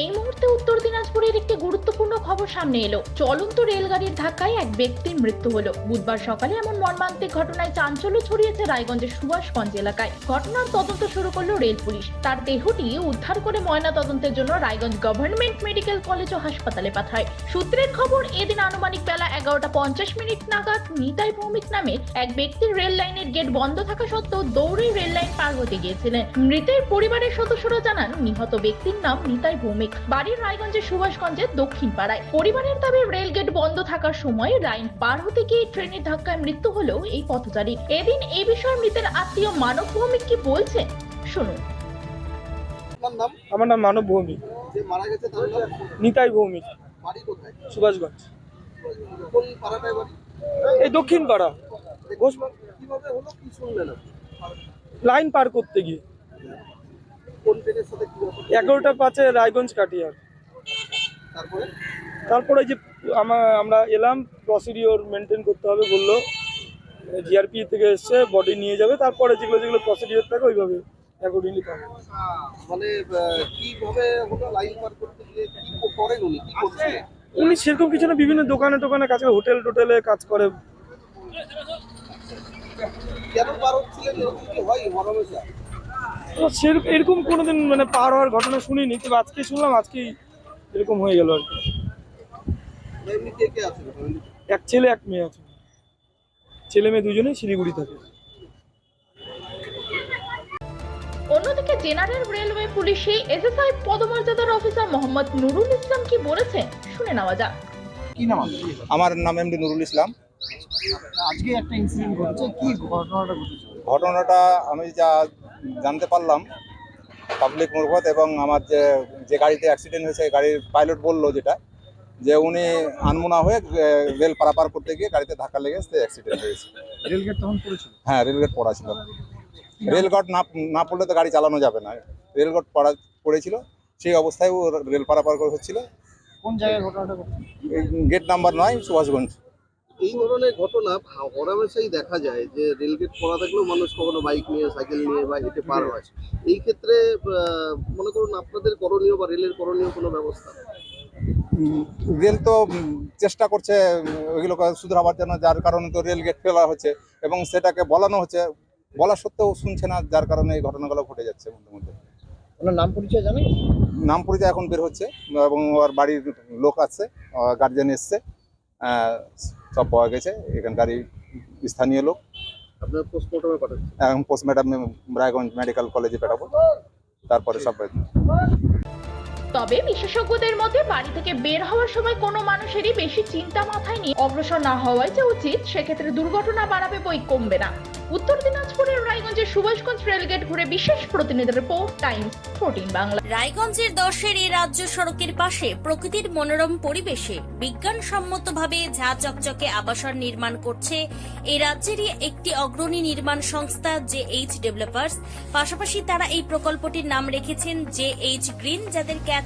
এই মুহূর্তে উত্তর দিনাজপুরের একটি গুরুত্বপূর্ণ খবর সামনে এলো। চলন্ত রেলগাড়ির ধাক্কায় এক ব্যক্তির মৃত্যু হলো। বুধবার সকালে এমন মর্মান্তিক ঘটনায় চাঞ্চল্য ছড়িয়েছে রায়গঞ্জের সুভাষগঞ্জ এলাকায়। ঘটনার তদন্ত শুরু করল রেল পুলিশ। তার দেহটি উদ্ধার করে ময়না তদন্তের জন্য রায়গঞ্জ গভর্নমেন্ট মেডিকেল কলেজ ও হাসপাতালে পাঠায়। সূত্রের খবর, এদিন আনুমানিক বেলা এগারোটা পঞ্চাশ মিনিট নাগাদ নিতাই ভৌমিক নামে এক ব্যক্তির রেল লাইনের গেট বন্ধ থাকা সত্ত্বেও দৌড়ে রেল লাইন পার হতে গিয়েছিলেন। মৃতের পরিবারের সদস্যরা জানান, নিহত ব্যক্তির নাম নিতাই ভৌমিক। বাড়ির রায়গঞ্জের সুভাষগঞ্জের দক্ষিণ পাড়ায়। পরিবারের দাবি রেল গেট বন্ধ থাকার সময় লাইন পার হতে গিয়ে ট্রেনের ধাক্কায় মৃত্যু হলো এই পথচারী। এদিন এই বিষয়ে মৃতের আত্মীয় মানব ভৌমিক কি বলছে? শুনুন। নাম? আমার নাম মানব ভৌমিক। যে মারা গেছে তার নাম? নিতাই ভৌমিক। সুভাষগঞ্জ। কোন পাড়াটায় বাড়ি? এই দক্ষিণ পাড়া? লাইন পার করতে গিয়ে। কোন ট্রেনের সাথে কি এগারোটা পাঁচে রায়গঞ্জ কাটিয়ার। তারপরে? তারপরে যে আমরা আমরা এলাম প্রসিডিওর মেনটেন করতে হবে বলল। জিআরপি থেকে এসছে বডি নিয়ে যাবে তারপরে যেগুলো যেগুলো প্রসিডিওর থাকে ওইভাবে অ্যাকর্ডিংলি পাবে। মানে কীভাবে হলো লাইন পার করতে গিয়ে কি করেন উনি? কি করছিলেন উনি সেরকম কিছু না বিভিন্ন দোকানে টোকানে কাজ করে হোটেল টোটেলে কাজ করে। কেন পার হচ্ছিলেন এরকম কি হয়? হরমেশা তো সেরকম এরকম কোনোদিন মানে পার হওয়ার ঘটনা শুনিনি তবে আজকে শুনলাম আজকেই এরকম হয়ে গেল আর কি? এক ছেলে এক মেয়ে আছে। ছেলে মেয়ে দুজনেই শিলিগুড়ি থাকে। অন্যদিকে জেনারেল রেলওয়ে পুলিশে এসএসআই পদমর্যাদার অফিসার মোহাম্মদ নুরুল ইসলাম কি বলেছেন শুনে নেওয়া যাক। কি নাম আমার নাম এমডি নুরুল ইসলাম। আজকে একটা ইনসিডেন্ট ঘটেছে কি ঘটনাটা ঘটেছে? ঘটনাটা আমি যা জানতে পারলাম পাবলিক মুরগত এবং আমার যে যে গাড়িতে অ্যাক্সিডেন্ট হয়েছে গাড়ির পাইলট বলল যেটা যে উনি আনমোনা হয়ে রেল পারাপার করতে গিয়ে গাড়িতে ধাক্কা লেগে সে অ্যাক্সিডেন্ট হয়েছে। রেলগেট তখন পড়েছিল? হ্যাঁ রেলগেট পড়া ছিল। রেলগট না না পড়লে তো গাড়ি চালানো যাবে না। রেলগট পড়া পড়েছিল সেই অবস্থায় ও রেল পারাপার করে হচ্ছিল। কোন জায়গায় ঘটনাটা গেট নাম্বার নয় সুভাষগঞ্জ। এই ধরনের ঘটনা হরামেশাই দেখা যায় যে রেলগেট পড়া থাকলেও মানুষ কখনো বাইক নিয়ে সাইকেল নিয়ে বা হেঁটে পার হয়। এই ক্ষেত্রে মনে করুন আপনাদের করণীয় বা রেলের করণীয় কোনো ব্যবস্থা? রেল তো চেষ্টা করছে ওইগুলোকে শুধরাবার জন্য যার কারণে তো রেল গেট ফেলা হচ্ছে এবং সেটাকে বলানো হচ্ছে। বলা সত্ত্বেও শুনছে না যার কারণে এই ঘটনাগুলো ঘটে যাচ্ছে মধ্যে মধ্যে। ওনার নাম পরিচয় জানেন? নাম পরিচয় এখন বের হচ্ছে এবং ওর বাড়ির লোক আছে গার্জেন এসছে। আহ, সব পাওয়া গেছে এখানকারই স্থানীয় লোক। আপনার পোস্টমর্টমে পাঠাচ্ছেন? এখন পোস্টম্যাডাম রায়গঞ্জ মেডিকেল কলেজে পাঠাবো। তারপরে সব তবে বিশেষজ্ঞদের মতে বাড়ি থেকে বের হওয়ার সময় কোনো মানুষেরই বেশি চিন্তা মাথায় নিয়ে অগ্রসর না হওয়াই যে উচিত, সেক্ষেত্রে দুর্ঘটনা বাড়াবে বই কমবে না। উত্তর দিনাজপুরের রায়গঞ্জের সুভাষগঞ্জ রেলগেট ঘুরে বিশেষ প্রতিনিধি রিপোর্ট, টাইমস ফোরটিন বাংলা। রায়গঞ্জের দশের এই রাজ্য সড়কের পাশে প্রকৃতির মনোরম পরিবেশে বিজ্ঞানসম্মতভাবে ঝা চকচকে আবাসন নির্মাণ করছে এই রাজ্যেরই একটি অগ্রণী নির্মাণ সংস্থা জে এইচ ডেভেলপার্স। পাশাপাশি তারা এই প্রকল্পটির নাম রেখেছেন জে এইচ গ্রিন, যাদের catch